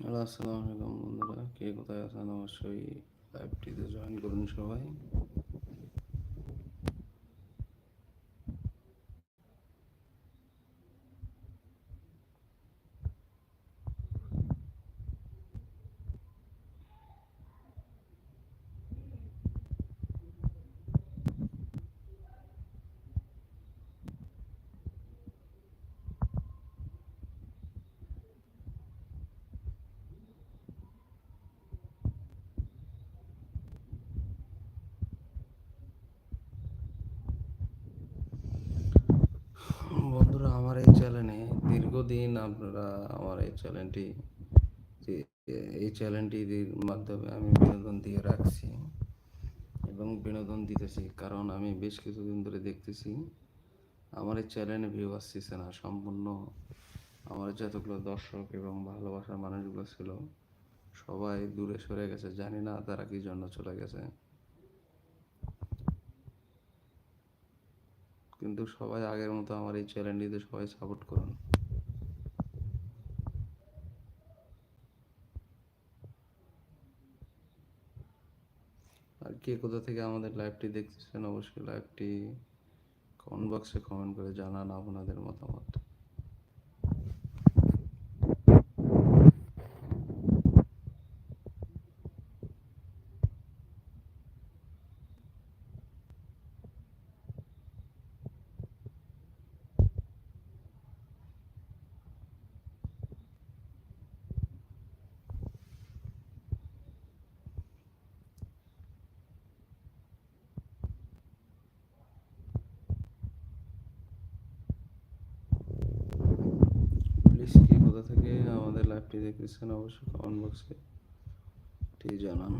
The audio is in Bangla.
হ্যালো আসসালামু আলাইকুম বন্ধুরা। কে কোথায় আছেন? অবশ্যই লাইভটিতে জয়েন করুন সবাই বন্ধুরা আমার এই চ্যানেলে দীর্ঘদিন আপনারা আমার এই চ্যানেলটি এই চ্যানেলটির মাধ্যমে আমি বিনোদন দিয়ে রাখছি এবং বিনোদন দিতেছি। কারণ আমি বেশ কিছুদিন ধরে দেখতেছি, আমার এই চ্যানেলে ভিউ আসতেছে না, সম্পূর্ণ আমার যতগুলো দর্শক এবং ভালোবাসার মানুষগুলো ছিল, সবাই দূরে সরে গেছে। জানি না তারা কি জন্য চলে গেছে। কিন্তু সবাই আগের মতো আমার এই চ্যানেলটিতে সবাই সাপোর্ট করুন। আর কে কোথা থেকে আমাদের লাইভটি দেখতেছেন, অবশ্যই লাইভটি কমেন্ট বক্সে কমেন্ট করে জানান আপনাদের মতামত প্লিজ কে কোথা থেকে আমাদের লাইভটি দেখতেছেন অবশ্যই কমেন্ট বক্সে জানান।